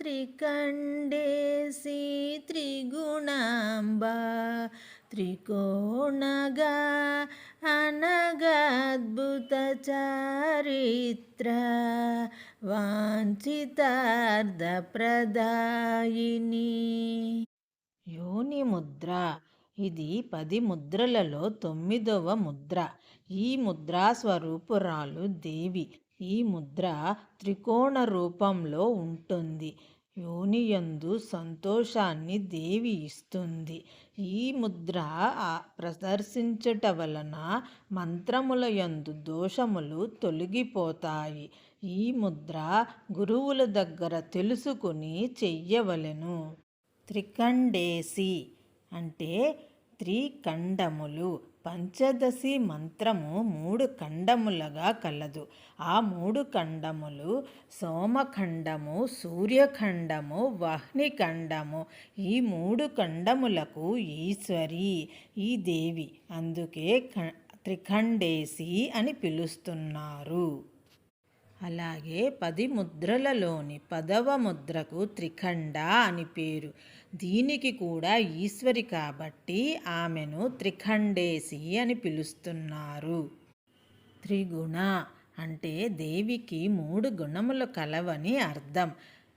త్రికండేసి త్రిగుణాంబ త్రికోణగా అనగద్భుత చారిత్ర వాంఛితార్థప్రదాయిని. యోని ముద్ర. ఇది పది ముద్రలలో తొమ్మిదవ ముద్ర. ఈ ముద్రా స్వరూపురాలు దేవి. ఈ ముద్ర త్రికోణ రూపంలో ఉంటుంది. యోనియందు సంతోషాన్ని దేవి ఇస్తుంది. ఈ ముద్ర ప్రదర్శించట ప్రదర్శించుట వలన మంత్రముల యందు దోషములు తొలగిపోతాయి. ఈ ముద్ర గురువుల దగ్గర తెలుసుకుని చెయ్యవలెను. త్రికండేసి అంటే త్రికండములు. పంచదశి మంత్రము మూడు ఖండములుగా కలదు. ఆ మూడు ఖండములు సోమఖండము సూర్యఖండము వహ్నిఖండము. ఈ మూడు ఖండములకు ఈశ్వరి ఈ దేవి. అందుకే ఖ- త్రిఖండేసి అని పిలుస్తున్నారు. అలాగే పది ముద్రలలోని పదవ ముద్రకు త్రిఖండ అని పేరు. దీనికి కూడా ఈశ్వరి కాబట్టి ఆమెను త్రిఖండేసి అని పిలుస్తున్నారు. త్రిగుణ అంటే దేవికి మూడు గుణములు కలవని అర్థం.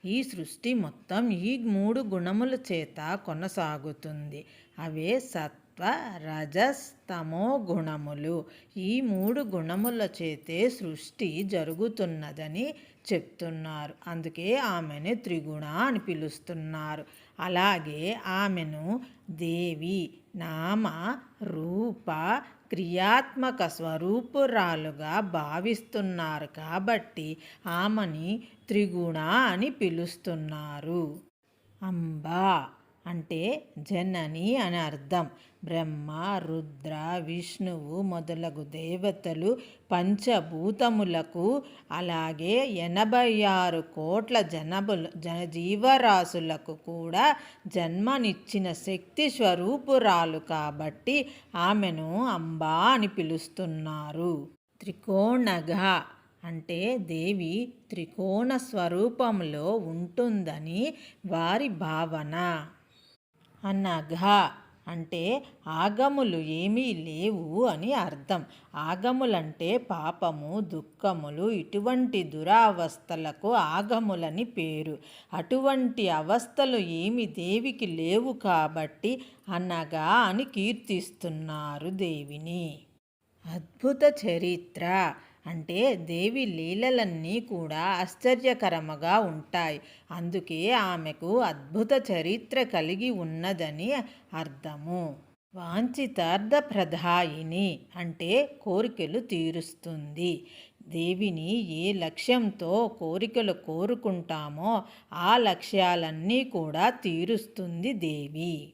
ఈ సృష్టి మొత్తం ఈ మూడు గుణముల చేత కొనసాగుతుంది. అవే సత్ సత్వ రజస్తమో గుణములు. ఈ మూడు గుణముల చేతే సృష్టి జరుగుతున్నదని చెప్తున్నారు. అందుకే ఆమెను త్రిగుణ అని పిలుస్తున్నారు. అలాగే ఆమెను దేవి నామ రూప క్రియాత్మక స్వరూపురాలుగా భావిస్తున్నారు కాబట్టి ఆమెని త్రిగుణ అని పిలుస్తున్నారు. అంబా అంటే జనని అని అర్థం. బ్రహ్మ రుద్ర విష్ణువు మొదలగు దేవతలు పంచభూతములకు అలాగే ఎనభై ఆరు కోట్ల జనబుల జన జీవరాశులకు కూడా జన్మనిచ్చిన శక్తి స్వరూపురాలు కాబట్టి ఆమెను అంబా అని పిలుస్తున్నారు. త్రికోణగా అంటే దేవి త్రికోణ స్వరూపంలో ఉంటుందని వారి భావన. అనగా అంటే ఆగములు ఏమీ లేవు అని అర్థం. ఆగములంటే పాపము దుఃఖములు ఇటువంటి దురావస్థలకు ఆగములని పేరు. అటువంటి అవస్థలు ఏమి దేవికి లేవు కాబట్టి అనగా అని కీర్తిస్తున్నారు దేవిని. అద్భుత చరిత్ర. అంటే దేవి లీలలన్నీ కూడా ఆశ్చర్యకరముగా ఉంటాయి. అందుకే ఆమెకు అద్భుత చరిత్ర కలిగి ఉన్నదని అర్థము. వాంఛితార్థప్రదాయిని అంటే కోరికలు తీరుస్తుంది. దేవిని ఏ లక్ష్యంతో కోరికలు కోరుకుంటామో ఆ లక్ష్యాలన్నీ కూడా తీరుస్తుంది దేవి.